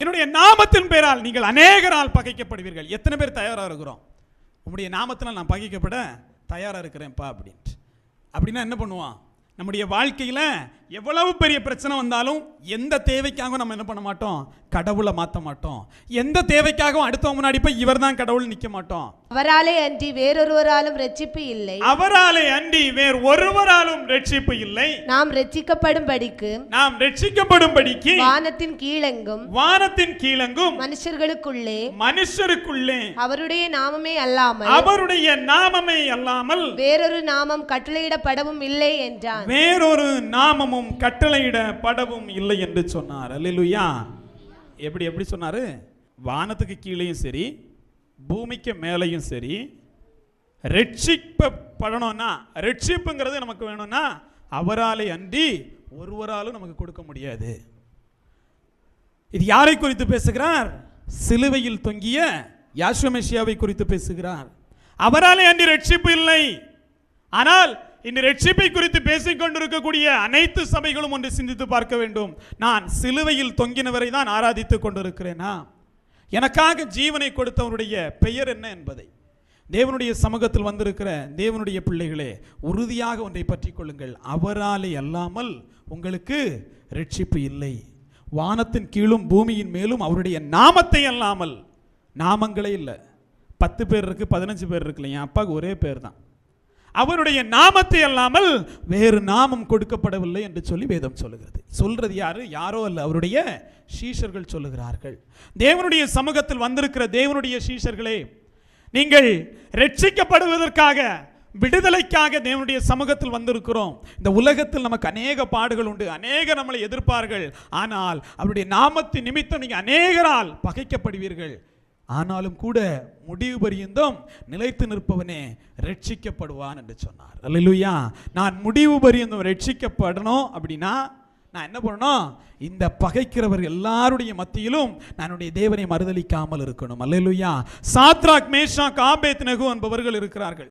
என்னுடைய நாமத்தின் பெயரால் நீங்கள் அநேகரால் பகைக்கப்படுவீர்கள். எத்தனை பேர் தயாராக இருக்கிறோம்? உங்களுடைய நாமத்தினால் நான் பகைக்கப்பட தயாராக இருக்கிறேன்ப்பா அப்படின்ட்டு. அப்படின்னா என்ன பண்ணுவான்? நம்முடைய வாழ்க்கையில் எவ்வளவு பெரிய பிரச்சனை வந்தாலும் எந்த தேவைக்காகவும் நம்ம என்ன பண்ண மாட்டோம்? கடவுளை மாற்ற மாட்டோம். எந்த தேவைக்காகவும் அடுத்தவங்க முன்னாடி போய் இவர் தான் கடவுள் நிற்க மாட்டோம். அவராலே அன்றி வேறொருவராலும் ரட்சிப்பு இல்லை. அவராலே அன்றி வேறு ஒருவராலும் ரட்சிப்பு இல்லை. நாம் ரட்சிக்கப்படும்படிக்கு நாம் ரட்சிக்கப்படும்படிக்கு வானத்தின் கீழெங்கும் வானத்தின் கீழங்கும் மனுஷர்களுக்குள்ளே மனுஷருக்குள்ளே அவருடைய நாமமே அல்லாமல் அவருடைய நாமமே அல்லாமல் வேறொரு நாமம் கட்டளையிடப்படவும் இல்லை என்றான். வேறொரு நாமமும் கட்டளையிடப்படவும் இல்லை என்று சொன்னார். அல்லா எப்படி எப்படி சொன்னார்? வானத்துக்கு கீழேயும் சரி பூமிக்கு மேலேயும் சரி ரட்சிக்கப்படணும்னா ரட்சிப்புங்கிறது நமக்கு வேணும்னா அவராலே அன்றி ஒருவராலும் நமக்கு கொடுக்க முடியாது. இது யாரை குறித்து பேசுகிறார்? சிலுவையில் தொங்கிய யாஸ்வமெஷியாவை குறித்து பேசுகிறார். அவராலே அன்றி ரட்சிப்பு இல்லை. ஆனால் இந்த ரட்சிப்பை குறித்து பேசிக் கொண்டிருக்கக்கூடிய அனைத்து சபைகளும் ஒன்று சிந்தித்து பார்க்க வேண்டும். நான் சிலுவையில் தொங்கினவரை தான் ஆராதித்துக் கொண்டிருக்கிறேனா? எனக்காக ஜீவனை கொடுத்தவருடைய பெயர் என்ன என்பதை. தேவனுடைய சமூகத்தில் வந்திருக்கிற தேவனுடைய பிள்ளைகளே உறுதியாக ஒன்றை பற்றிக் கொள்ளுங்கள். அவராலே அல்லாமல் உங்களுக்கு ரட்சிப்பு இல்லை. வானத்தின் கீழும் பூமியின் மேலும் அவருடைய நாமத்தை அல்லாமல் நாமங்களே இல்லை. பத்து பேர் இருக்குது பதினஞ்சு பேர் இருக்கு இல்லையா? அப்பாவுக்கு ஒரே பேர் தான். அவருடைய நாமத்தை அல்லாமல் வேறு நாமம் கொடுக்கப்படவில்லை என்று சொல்லி வேதம் சொல்லுகிறது. சொல்றது யாரு? யாரோ அல்ல அவருடைய சீஷர்கள் சொல்லுகிறார்கள். தேவனுடைய சமூகத்தில் வந்திருக்கிற தேவனுடைய சீஷர்களே நீங்கள் ரட்சிக்கப்படுவதற்காக விடுதலைக்காக தேவனுடைய சமூகத்தில் வந்திருக்கிறோம். இந்த உலகத்தில் நமக்கு அநேக பாடுகள் உண்டு அநேக நம்மளை எதிர்ப்பார்கள். ஆனால் அவருடைய நாமத்தின் நிமித்தம் நீங்கள் அநேகரால் பகைக்கப்படுவீர்கள். ஆனாலும் கூட முடிவு பரியந்தம் நிலைத்து நிற்பவனே ரட்சிக்கப்படுவான் என்று சொன்னார். அல்லேலூயா. நான் முடிவு பரியந்தம் ரட்சிக்கப்படணும் அப்படின்னா நான் என்ன பண்ணணும்? இந்த பகைக்கிறவர் எல்லாருடைய மத்தியிலும் நானுடைய தேவனை மறுதளிக்காமல் இருக்கணும். அல்லேலூயா. சாத்ராக் மேஷா காபேத் நகு என்பவர்கள் இருக்கிறார்கள்.